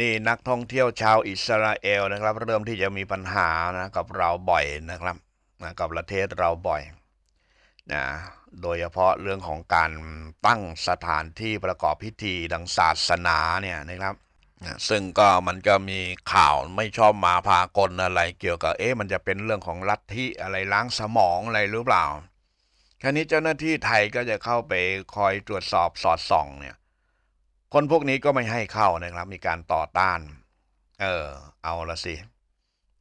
นี่นักท่องเที่ยวชาวอิสราเอลนะครับ เริ่มที่จะมีปัญหานะกับเราบ่อยนะครับนะกับประเทศเราบ่อยนะโดยเฉพาะเรื่องของการตั้งสถานที่ประกอบพิธีทางศาสนาเนี่ยนะครับซึ่งก็มันก็มีข่าวไม่ชอบมาพากลอะไรเกี่ยวกับเอ๊ะมันจะเป็นเรื่องของลัทธิอะไรล้างสมองอะไรหรือเปล่าคราวนี้เจ้าหน้าที่ไทยก็จะเข้าไปคอยตรวจสอบสอดส่องเนี่ย คนพวกนี้ก็ไม่ให้เข้านะครับ มีการต่อต้าน เออ เอาละสิ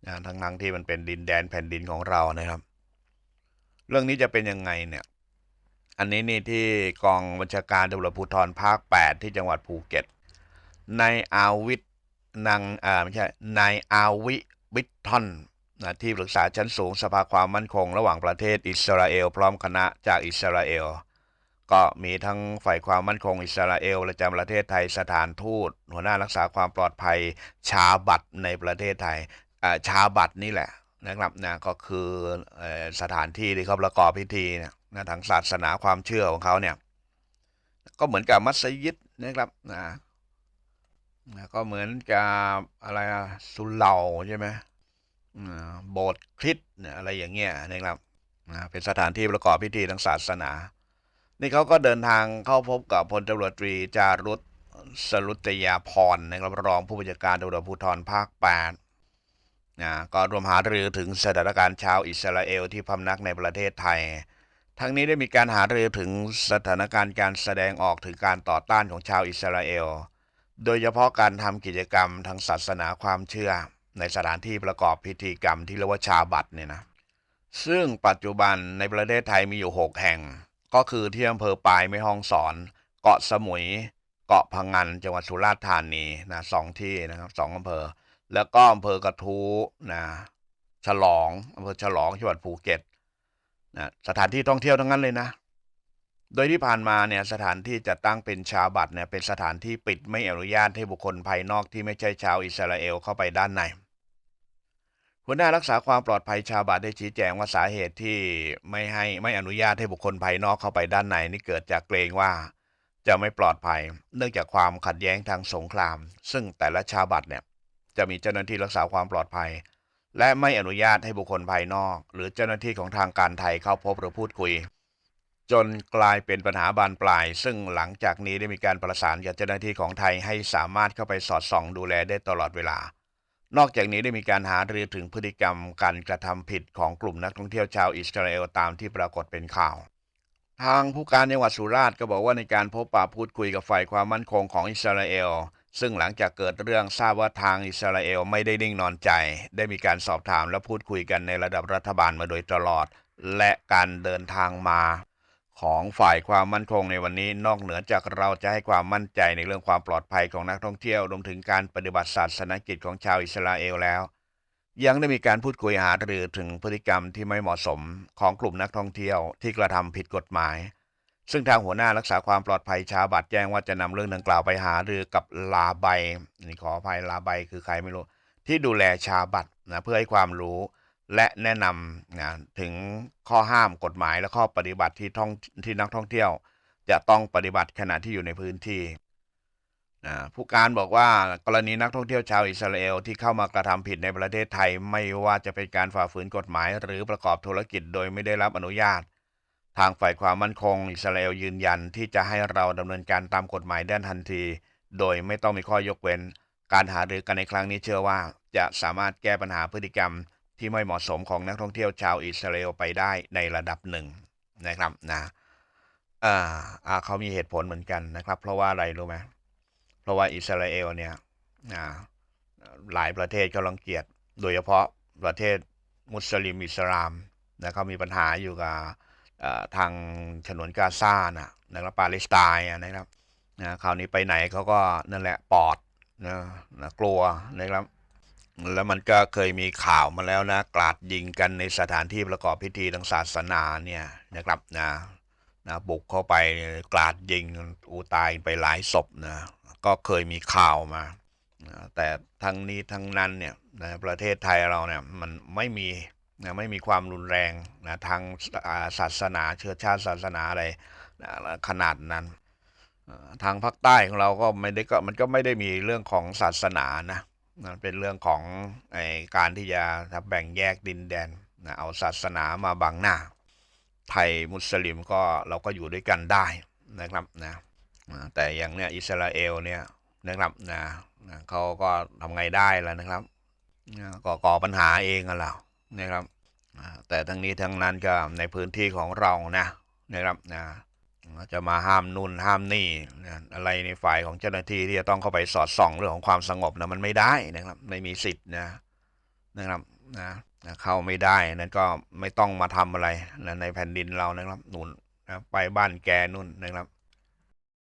นะทั้งทั้งที่มันเป็นดินแดนแผ่นดินของเรานะครับ เรื่องนี้จะเป็นยังไงเนี่ย อันนี้นี่ที่กองบัญชาการตำรวจภูธรภาค 8 ที่จังหวัดภูเก็ตนายอาวิทนางอ่าไม่ใช่นายอาวิวิททอนนะที่ปรึกษาชั้นสูงสภาความมั่นคง ระหว่างประเทศอิสราเอล พร้อมคณะจากอิสราเอล ก็มีทั้งฝ่ายความมั่นคงอิสราเอลประจำประเทศไทยสถานทูต หัวหน้ารักษาความปลอดภัยชาบัตในประเทศไทยชาบัตนี่แหละนะครับนะก็คืออสถานที่ที่เขาประกอบพิธีนะทางศาสนาความเชื่อของเขาเนี่ยก็เหมือนกับมัสยิดนะครับนะก็เหมือนกับอะไรสุเหร่าใช่ไหมโบสถ์คริสต์อะไรอย่างเงี้ยนะครับนะเป็นสถานที่ประกอบพิธีทางศาสนา นี่เขาก็เดินทางเข้าพบกับพลตำรวจตรีจารุตสรุตยาพรนะครับรองผู้บัญชาการตำรวจภูธรภาค8นะก็รวมหารือถึงสถานการณ์ชาวอิสราเอลที่พำนักในประเทศไทย ทั้งนี้ได้มีการหารือถึงสถานการณ์การแสดงออกถึงการต่อต้านของชาวอิสราเอล โดยเฉพาะการทำกิจกรรมทางศาสนาความเชื่อ ในสถานที่ประกอบพิธีกรรมที่เรียกว่าชาบัตเนี่ยนะ ซึ่งปัจจุบันในประเทศไทยมีอยู่ 6 แห่ง ก็คือที่อำเภอปลายแม่ฮ่องสอน เกาะสมุย เกาะพังงานจังหวัดสุราษฎร์ธานีนะสองที่นะครับสองอำเภอ แล้วก็อำเภอกระทู้นะฉลองอำเภอฉลองจังหวัดภูเก็ตนะสถานที่ท่องเที่ยวทั้งนั้นเลยนะ โดยที่ผ่านมาเนี่ยสถานที่จะตั้งเป็นชาวบัตเนี่ยเป็นสถานที่ปิดไม่อนุญาตให้บุคคลภายนอกที่ไม่ใช่ชาวอิสราเอลเข้าไปด้านใน หัวหน้ารักษาความปลอดภัยชาวบาทได้ชี้แจงว่าสาเหตุที่ไม่ให้ไม่อนุญาตให้บุคคลภายนอกเข้าไปด้านในนี่เกิดจากเกรงว่า จะไม่ปลอดภัย เนื่องจากความขัดแย้งทางสงคราม ซึ่งแต่ละชาวบัตรเนี่ยจะมีเจ้าหน้าที่รักษาความปลอดภัย และไม่อนุญาตให้บุคคลภายนอก หรือเจ้าหน้าที่ของทางการไทยเข้าพบหรือพูดคุย จนกลายเป็นปัญหาบานปลาย ซึ่งหลังจากนี้ได้มีการประสานกับเจ้าหน้าที่ของไทยให้สามารถเข้าไปสอดส่องดูแลได้ตลอดเวลา นอกจากนี้ได้มีการหารือถึงพฤติกรรมการกระทำผิดของกลุ่มนักท่องเที่ยวชาวอิสราเอลตามที่ปรากฏเป็นข่าว ทางผู้การจังหวัดสุราษฎร์ก็บอกว่าในการพบปะพูดคุยกับฝ่ายความมั่นคงของอิสราเอลซึ่งหลังจากเกิดเรื่องทราบว่าทางอิสราเอลไม่ได้นิ่งนอนใจ ได้มีการสอบถามและพูดคุยกันในระดับรัฐบาลมาโดยตลอด และการเดินทางมา ของฝ่ายความมั่นคงในวันนี้นอกเหนือจากเราจะให้ความมั่นใจในเรื่องความปลอดภัยของนักท่องเที่ยวรวมถึงการปฏิบัติศาสนกิจของชาวอิสราเอลแล้ว ยังได้มีการพูดคุยหารือถึงพฤติกรรมที่ไม่เหมาะสมของกลุ่มนักท่องเที่ยวที่กระทำผิดกฎหมาย ซึ่งทางหัวหน้ารักษาความปลอดภัยชาบัตแจ้งว่าจะนำเรื่องดังกล่าวไปหารือกับลาใบนี่ขออภัยลาใบคือใครไม่รู้ที่ดูแลชาบัตนะเพื่อให้ความรู้ และแนะนำนะถึงข้อห้ามกฎหมายและข้อปฏิบัติที่ท่องที่นักท่องเที่ยว จะต้องปฏิบัติขณะที่อยู่ในพื้นที่นะผู้การบอกว่ากรณีนักท่องเที่ยวชาวอิสราเอลที่เข้ามากระทำผิดในประเทศไทย ไม่ว่าจะเป็นการฝ่าฝืนกฎหมาย หรือประกอบธุรกิจโดยไม่ได้รับอนุญาต ทางฝ่ายความมั่นคง อิสราเอลยืนยันที่จะให้เราดำเนินการตามกฎหมายได้ทันที โดยไม่ต้องมีข้อยกเว้น การหารือกันในครั้งนี้เชื่อว่า จะสามารถแก้ปัญหาพฤติกรรม ที่ไม่เหมาะสมของนักท่องเที่ยวชาวอิสราเอลไปได้ในระดับหนึ่งนะครับนะอ่าเขามีเหตุผลเหมือนกันนะครับ เพราะว่าอะไรรู้ไหมเพราะว่าอิสราเอลเนี่ยหลายประเทศเขารังเกียจโดยเฉพาะประเทศมุสลิมอิสลามนะเขามีปัญหาอยู่กับทางฉนวนกาซานะนะครับปาเลสไตน์นะครับนะคราวนี้ไปไหนเขาก็นั่นแหละปอดนะนะกลัวนะครับ แล้วมันก็เคยมีข่าวมาแล้วนะ กราดยิงกันในสถานที่ประกอบพิธีทางศาสนาเนี่ยนะครับนะนะบุกเข้าไปกราดยิงอูตายไปหลายศพนะก็เคยมีข่าวมา แต่ทั้งนี้ทั้งนั้นเนี่ยในประเทศไทยเราเนี่ยมันไม่มีนะไม่มีความรุนแรงนะทางศาสนาเชื้อชาติศาสนาอะไรนะขนาดนั้น ทางภาคใต้ของเราก็ไม่ได้ก็มันก็ไม่ได้มีเรื่องของศาสนานะ มันเป็นเรื่องของอการที่จะแบ่งแยกดินแดนนะเอาศาสนามาบังหน้า ไทยมุสลิมก็เราก็อยู่ด้วยกันได้นะครับนะแต่อย่างเนี้ยอิสราเอลเนี่ยนะครับนะนะเขาก็ทำไงได้แล่ะนะครับนะก็ก่อปัญหาเองกันแล้วนะครับแต่ทั้งนี้ทั้งนั้นก็ในพื้นที่ของเรานะนะครับนะ จะมาห้ามนู่นห้ามนี่นะอะไรในฝ่ายของเจ้าหน้าที่ที่จะต้องเข้าไปสอดส่องเรื่องของความสงบนะมันไม่ได้นะครับ ไม่มีสิทธิ์นะนะครับนะเข้าไม่ได้นั่นก็ไม่ต้องมาทำอะไรนะในแผ่นดินเรานะครับนู่นนะไปบ้านแกนู่นนะครับ